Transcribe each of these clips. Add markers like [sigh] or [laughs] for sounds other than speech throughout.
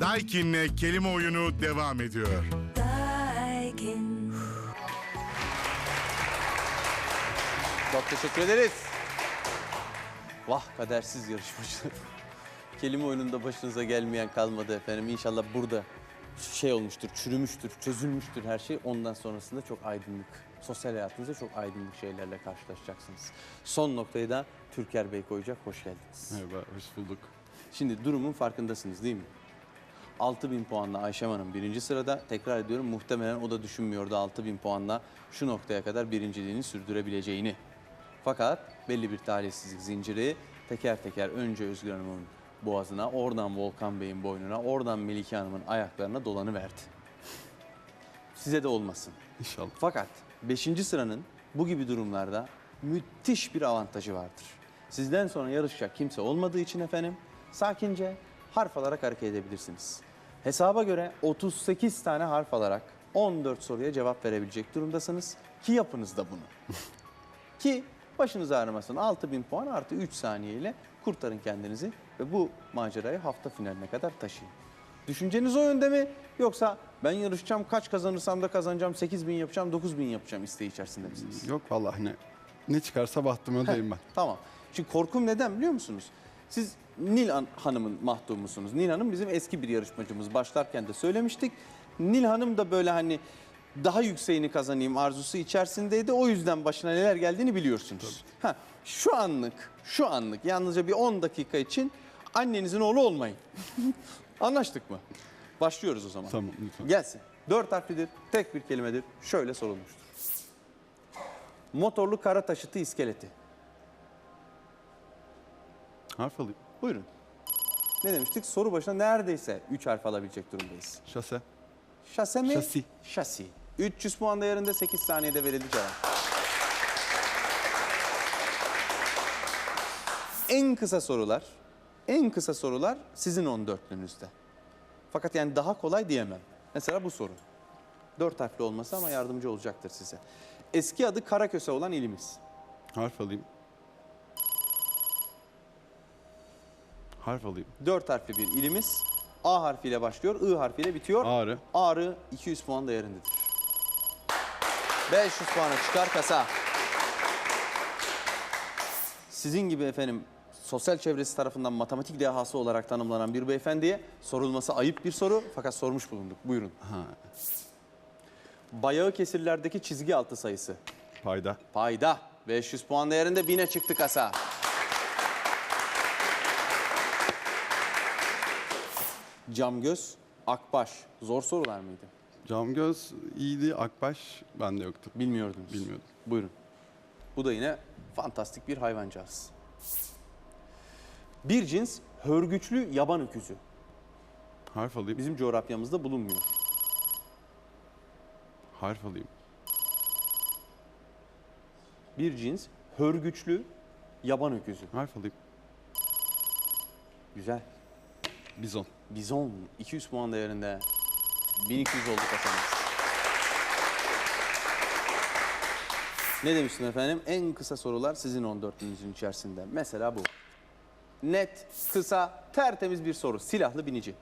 Daikin'le kelime oyunu devam ediyor. Daikin. Çok teşekkür ederiz. Vah kadersiz yarışmacılar. Kelime oyununda başınıza gelmeyen kalmadı efendim. İnşallah burada şey olmuştur, çürümüştür, çözülmüştür her şey. Ondan sonrasında çok aydınlık, sosyal hayatınızda çok aydınlık şeylerle karşılaşacaksınız. Son noktayı da Türker Bey koyacak. Hoş geldiniz. Merhaba, hoş bulduk. Şimdi durumun farkındasınız değil mi? 6000 puanla Ayşem Hanım birinci sırada. Tekrar ediyorum muhtemelen o da düşünmüyordu 6000 puanla şu noktaya kadar birinciliğini sürdürebileceğini. Fakat belli bir talihsizlik zinciri teker teker önce Özgür Hanım'ın boğazına, oradan Volkan Bey'in boynuna, oradan Melike Hanım'ın ayaklarına dolanıverdi. Size de olmasın. İnşallah. Fakat 5. sıranın bu gibi durumlarda müthiş bir avantajı vardır. Sizden sonra yarışacak kimse olmadığı için efendim sakince harf alarak hareket edebilirsiniz. Hesaba göre 38 tane harf alarak 14 soruya cevap verebilecek durumdasınız ki yapınız da bunu. [laughs] Ki başınız ağrımasın 6000 puan artı 3 saniye ile kurtarın kendinizi ve bu macerayı hafta finaline kadar taşıyın. Düşünceniz o yönde mi? Yoksa ben yarışacağım kaç kazanırsam da kazanacağım 8000 yapacağım 9000 yapacağım isteği içerisinde misiniz? Yok vallahi ne ne çıkarsa bahtıma deyim ben. Tamam. Şimdi korkum neden biliyor musunuz? Siz Nil An- Hanım'ın mahdumusunuz. Nil Hanım bizim eski bir yarışmacımız. Başlarken de söylemiştik. Nil Hanım da böyle hani daha yükseğini kazanayım arzusu içerisindeydi. O yüzden başına neler geldiğini biliyorsunuz. Ha, şu anlık, şu anlık yalnızca bir 10 dakika için annenizin oğlu olmayın. [laughs] Anlaştık mı? Başlıyoruz o zaman. Tamam lütfen. Gelsin. Dört harflidir, tek bir kelimedir. Şöyle sorulmuştur. Motorlu kara taşıtı iskeleti. Harf alayım. Buyurun. Ne demiştik? Soru başına neredeyse 3 harf alabilecek durumdayız. Şase. Şase mi? Şasi. Şasi. 300 puan değerinde 8 saniyede verildi cevap. En kısa sorular, en kısa sorular sizin 14'lünüzde. Fakat yani daha kolay diyemem. Mesela bu soru. 4 harfli olması ama yardımcı olacaktır size. Eski adı Karaköse olan ilimiz. Harf alayım. Harf alayım. 4 harfli bir ilimiz. A harfiyle başlıyor, I harfiyle bitiyor. Ağrı. Ağrı 200 puan değerindedir. 500 puana çıkar kasa. Sizin gibi efendim sosyal çevresi tarafından matematik dehası olarak tanımlanan bir beyefendiye sorulması ayıp bir soru fakat sormuş bulunduk. Buyurun. Ha. Bayağı kesirlerdeki çizgi altı sayısı. Payda. Payda 500 puan değerinde 1000'e çıktı kasa. Camgöz, Akbaş. Zor sorular mıydı? Camgöz iyiydi. Akbaş bende yoktu. Bilmiyordunuz. Bilmiyordum. Buyurun. Bu da yine fantastik bir hayvancağız. Bir cins hörgüçlü yaban öküzü. Harf alayım. Bizim coğrafyamızda bulunmuyor. Harf alayım. Bir cins hörgüçlü yaban öküzü. Harf alayım. Güzel. Bizon. Bizon 200 puan değerinde 1200 oldu kasamız. Ne demiştim efendim? En kısa sorular sizin 14'ünüzün içerisinde. Mesela bu. Net, kısa, tertemiz bir soru. Silahlı binici.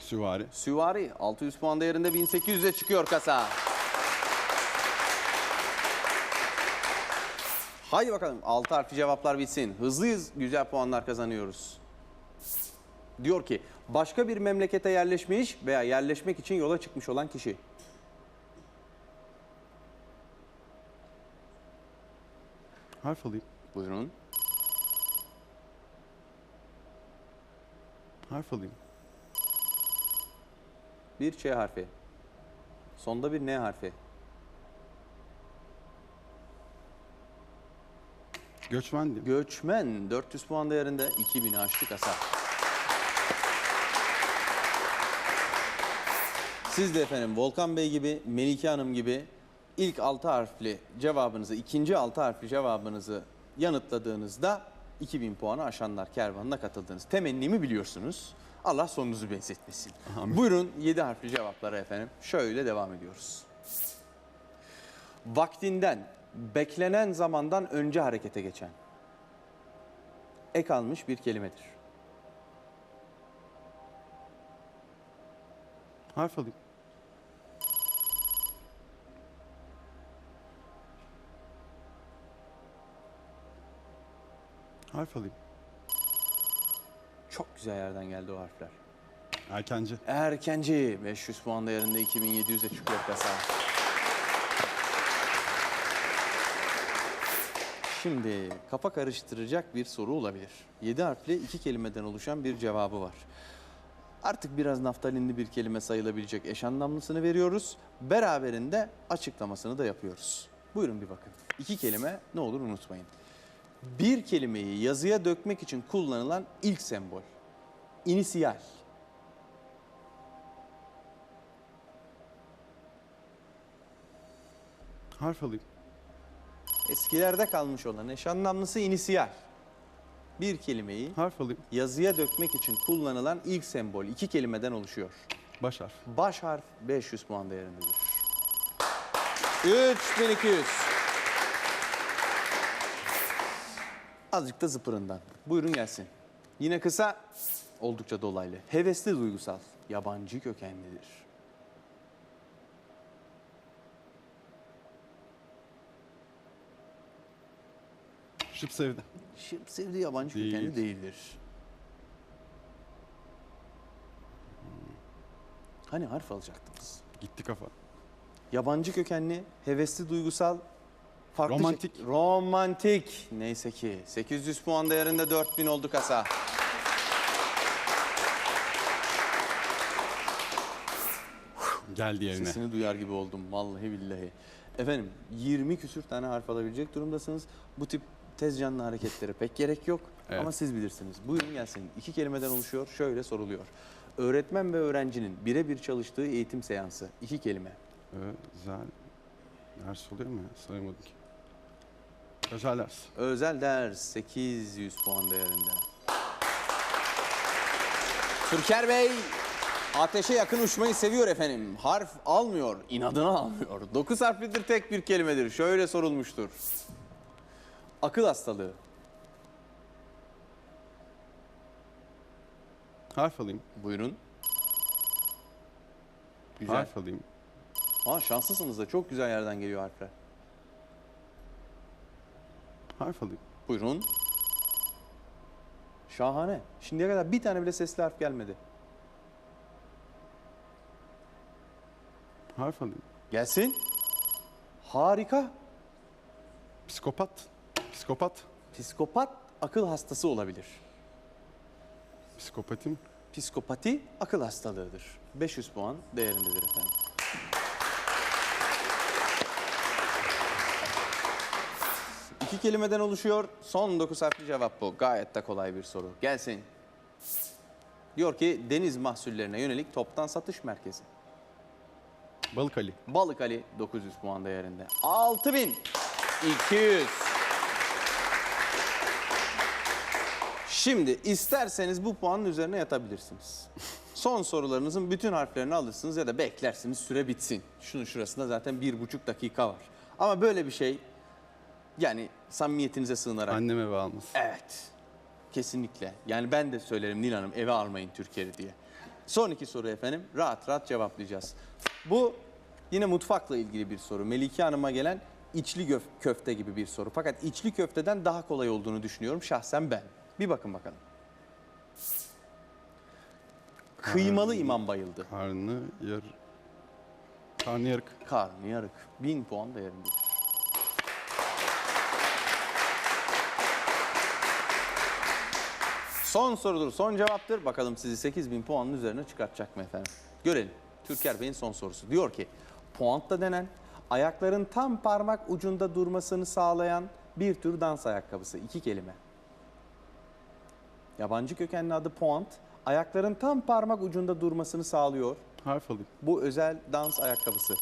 Süvari. Süvari 600 puan değerinde 1800'e çıkıyor kasa. Haydi bakalım 6 harfli cevaplar bitsin. Hızlıyız, güzel puanlar kazanıyoruz. Diyor ki başka bir memlekete yerleşmiş veya yerleşmek için yola çıkmış olan kişi. Harf alayım. Buyurun. Harf alayım. Bir Ç harfi. Sonda bir N harfi. Göçmen diyeyim. Göçmen 400 puan değerinde 2000'i aştı kasa. Siz de efendim Volkan Bey gibi, Melike Hanım gibi ilk 6 harfli cevabınızı, ikinci 6 harfli cevabınızı yanıtladığınızda 2000 puanı aşanlar kervanına katıldınız. Temennimi biliyorsunuz. Allah sonunuzu benzetmesin. Amin. Buyurun 7 harfli cevaplara efendim. Şöyle devam ediyoruz. Vaktinden, beklenen zamandan önce harekete geçen. Ek almış bir kelimedir. Harf alayım. Harf alayım. Çok güzel yerden geldi o harfler. Erkenci. Erkenci 500 puan değerinde 2700'e çıkıyor kasa. Şimdi kafa karıştıracak bir soru olabilir. 7 harfli iki kelimeden oluşan bir cevabı var. Artık biraz naftalinli bir kelime sayılabilecek eş anlamlısını veriyoruz. Beraberinde açıklamasını da yapıyoruz. Buyurun bir bakın. İki kelime ne olur unutmayın. Bir kelimeyi yazıya dökmek için kullanılan ilk sembol. İnisiyal. Harf alayım. Eskilerde kalmış olan eş anlamlısı inisiyal. Bir kelimeyi Harf alayım. yazıya dökmek için kullanılan ilk sembol iki kelimeden oluşuyor. Baş harf. Baş harf 500 puan değerindedir. 3200. Azıcık da zıpırından. Buyurun gelsin. Yine kısa, oldukça dolaylı. Hevesli duygusal, yabancı kökenlidir. Şıp sevdi. Şıp sevdi yabancı Değil. kökenli değildir. Hani harf alacaktınız? Gitti kafa. Yabancı kökenli, hevesli duygusal, farklı Romantik. şey- romantik. Neyse ki 800 puan değerinde 4000 oldu kasa. Geldi yerine. Sesini duyar gibi oldum vallahi billahi. Efendim 20 küsür tane harf alabilecek durumdasınız. Bu tip tez canlı hareketlere pek gerek yok Evet. ama siz bilirsiniz. Buyurun gelsin. İki kelimeden oluşuyor. Şöyle soruluyor. Öğretmen ve öğrencinin birebir çalıştığı eğitim seansı. İki kelime. Özel ders oluyor mu ya? Sayamadım ki. Özel ders. Özel ders 800 puan değerinde. Türker Bey ateşe yakın uçmayı seviyor efendim. Harf almıyor, inadına almıyor. 9 harflidir tek bir kelimedir. Şöyle sorulmuştur. Akıl hastalığı. Harf alayım. Buyurun. Güzel. Harf alayım. Aa, şanslısınız da çok güzel yerden geliyor harfler. Harf alayım. Buyurun. Şahane. Şimdiye kadar bir tane bile sesli harf gelmedi. Harf alayım. Gelsin. Harika. Psikopat. Psikopat. Psikopat akıl hastası olabilir. Psikopatim. Psikopati akıl hastalığıdır. 500 puan değerindedir efendim. İki kelimeden oluşuyor. Son 9 harfli cevap bu. Gayet de kolay bir soru. Gelsin. Diyor ki deniz mahsullerine yönelik toptan satış merkezi. Balık Ali. Balık Ali 900 puan değerinde. 6200. Şimdi isterseniz bu puanın üzerine yatabilirsiniz. Son sorularınızın bütün harflerini alırsınız ya da beklersiniz süre bitsin. Şunun şurasında zaten bir buçuk dakika var. Ama böyle bir şey yani samimiyetinize sığınarak. Annem eve almış. Evet. Kesinlikle. Yani ben de söylerim Nil Hanım eve almayın Türkiye'yi diye. Son iki soru efendim. Rahat rahat cevaplayacağız. Bu yine mutfakla ilgili bir soru. Melike Hanım'a gelen içli köfte gibi bir soru. Fakat içli köfteden daha kolay olduğunu düşünüyorum şahsen ben. Bir bakın bakalım. Kıymalı imam bayıldı. Karnı yar... Karnı yarık. Karnıyarık. Bin puan değerindedir. Son sorudur, son cevaptır. Bakalım sizi 8000 puanın üzerine çıkartacak mı efendim? Görelim. Türker Bey'in son sorusu. Diyor ki, puantta denen ayakların tam parmak ucunda durmasını sağlayan bir tür dans ayakkabısı. İki kelime. Yabancı kökenli adı puant. Ayakların tam parmak ucunda durmasını sağlıyor. Harf alayım. Bu özel dans ayakkabısı.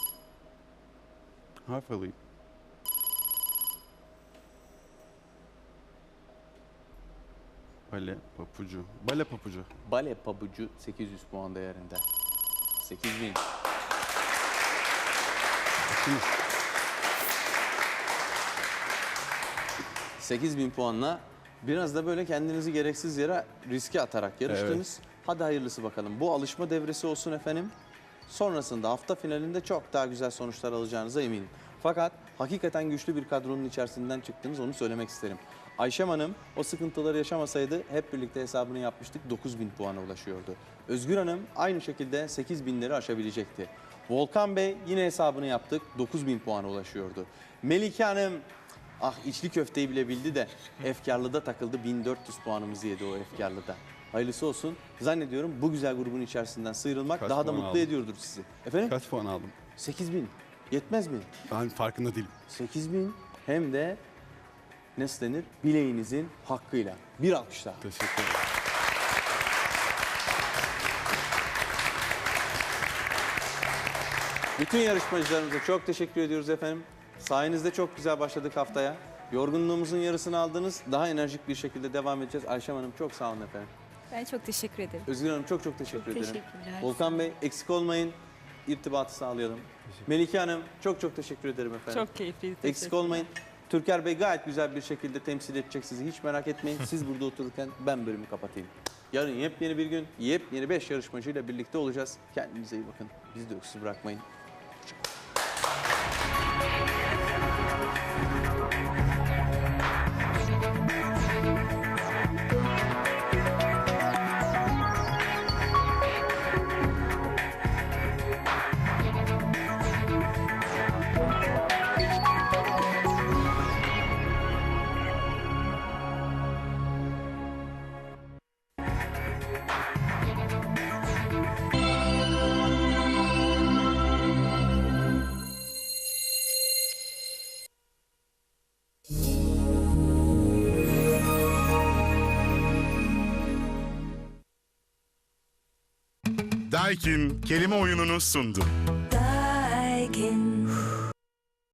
Harf alayım. Bale papucu. Bale papucu. Bale pabucu 800 puan değerinde. 8000. Şimdi 8000 puanla biraz da böyle kendinizi gereksiz yere riske atarak yarıştınız. Hadi hayırlısı bakalım. Bu alışma devresi olsun efendim. Sonrasında hafta finalinde çok daha güzel sonuçlar alacağınıza eminim. Fakat hakikaten güçlü bir kadronun içerisinden çıktınız onu söylemek isterim. Ayşem Hanım o sıkıntıları yaşamasaydı hep birlikte hesabını yapmıştık 9000 puana ulaşıyordu. Özgür Hanım aynı şekilde 8000'leri aşabilecekti. Volkan Bey yine hesabını yaptık 9000 puana ulaşıyordu. Melike Hanım ah içli köfteyi bile bildi de efkarlıda takıldı 1400 puanımızı yedi o efkarlıda. Hayırlısı olsun. Zannediyorum bu güzel grubun içerisinden sıyrılmak Kaç daha da puan mutlu aldın? ediyordur sizi. Efendim? Kaç puan aldım? 8000. Yetmez mi? Ben farkında değilim. 8000 hem de nasıl denir? Bileğinizin hakkıyla. Bir alkışla. Teşekkür ederim. Bütün yarışmacılarımıza çok teşekkür ediyoruz efendim. Sayenizde çok güzel başladık haftaya. Yorgunluğumuzun yarısını aldınız. Daha enerjik bir şekilde devam edeceğiz. Ayşem Hanım çok sağ olun efendim. Ben çok teşekkür ederim. Özgür Hanım çok çok teşekkür ederim. teşekkürler. Volkan Bey eksik olmayın. İrtibatı sağlayalım. Melike Hanım çok çok teşekkür ederim efendim. Çok keyifliydi. Eksik olmayın. Türker Bey gayet güzel bir şekilde temsil edecek sizi. Hiç merak etmeyin. Siz burada otururken ben bölümü kapatayım. Yarın yepyeni bir gün, yepyeni 5 yarışmacıyla birlikte olacağız. Kendinize iyi bakın. Bizi de öksüz bırakmayın. Daikin kelime oyununu sundu.